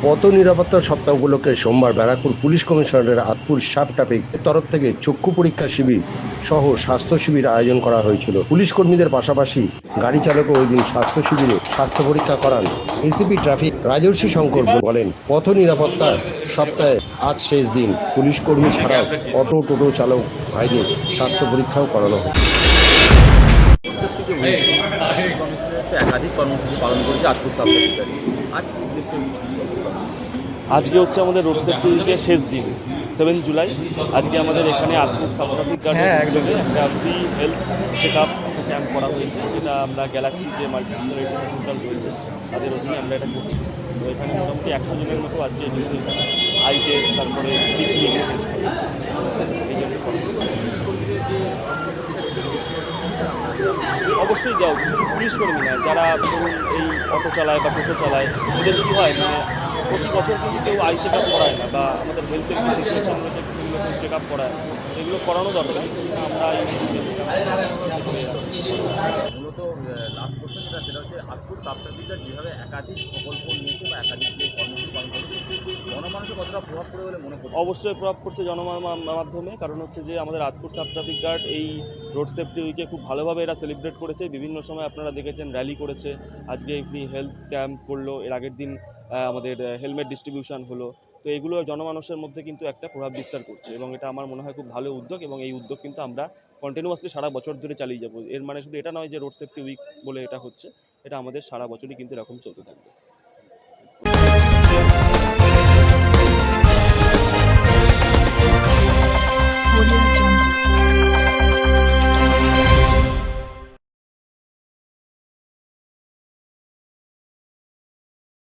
পথ নিরাপত্তা সপ্তাহ উপলক্ষে সোমবার ব্যারাকপুর পুলিশ কমিশনারের আতপুর সাব ট্রাফিক তরফ থেকে চক্ষু পরীক্ষা শিবির সহ স্বাস্থ্য শিবির আয়োজন করা হয়েছিল পুলিশ কর্মীদের পাশাপাশি গাড়ি চালকও ওই দিন স্বাস্থ্য শিবিরে স্বাস্থ্য পরীক্ষা করান এসিপি ট্রাফিক রাজর্ষি শঙ্কর বলেন পথ নিরাপত্তার সপ্তাহে আজ শেষ দিন পুলিশ কর্মী ছাড়াও অটো টোটো চালক ভাইদের স্বাস্থ্য পরীক্ষাও করানো হয় একাধিক কর্মসূচি পালন করেছে আটপুর আজকে হচ্ছে আমাদের রোড সেফটি উইকের শেষ দিন সেভেন জুলাই আজকে আমাদের এখানে আজপুর সাপ্তাহিক গার্ডেন একটা free health check up camp করা হয়েছে। যেটা আমরা গ্যালাক্সি যে মাল্টি হসপিটাল রয়েছে তাদের অধীনে আমরা এটা করছি। তো এখানে মোটামুটি একশো জনের মতো আজকে আই টেস্ট তারপরে পিসি টেস্ট এই জন্য করা হয়েছে। অবশ্যই যাও শুধু পুলিশ কর্মী না যারা ধরুন এই অটো চালায় বা টোটো চালায় এদের কী হয়? মানে প্রতি বছর কিন্তু কেউ আই চেক আপ করায় না বা আমাদের হেলথের চেক আপ করায় সেগুলো করানো দরকার আমরা এই মূলত লাস্ট প্রশ্ন যেটা সেটা হচ্ছে আটপুর সাব যেভাবে একাধিক প্রকল্প নিয়েছে বা একাধিক যে কর্মসূচি পালন করেছে জনমানুষের কতটা প্রভাব পড়ে বলে মনে করছে অবশ্যই প্রভাব পড়ছে মাধ্যমে, কারণ হচ্ছে যে আমাদের আতপুর সাব ট্রাফিক গার্ড এই রোড সেফটি উইকে খুব ভালোভাবে এরা সেলিব্রেট করেছে। বিভিন্ন সময় আপনারা দেখেছেন র্যালি করেছে। আজকে ফ্রি হেলথ ক্যাম্প করল। এর আগের দিন আমাদের হেলমেট ডিস্ট্রিবিউশন হলো। তো এগুলো জনমানুষের মধ্যে কিন্তু একটা প্রভাব বিস্তার করছে এবং এটা আমার মনে হয় খুব ভালো উদ্যোগ এবং এই উদ্যোগ কিন্তু আমরা কন্টিনিউয়াসলি সারা বছর ধরে চালিয়ে যাব। এর মানে শুধু এটা নয় যে রোড সেফটি উইক বলে এটা হচ্ছে, এটা আমাদের সারা বছরই কিন্তু এরকম চলতে থাকবে।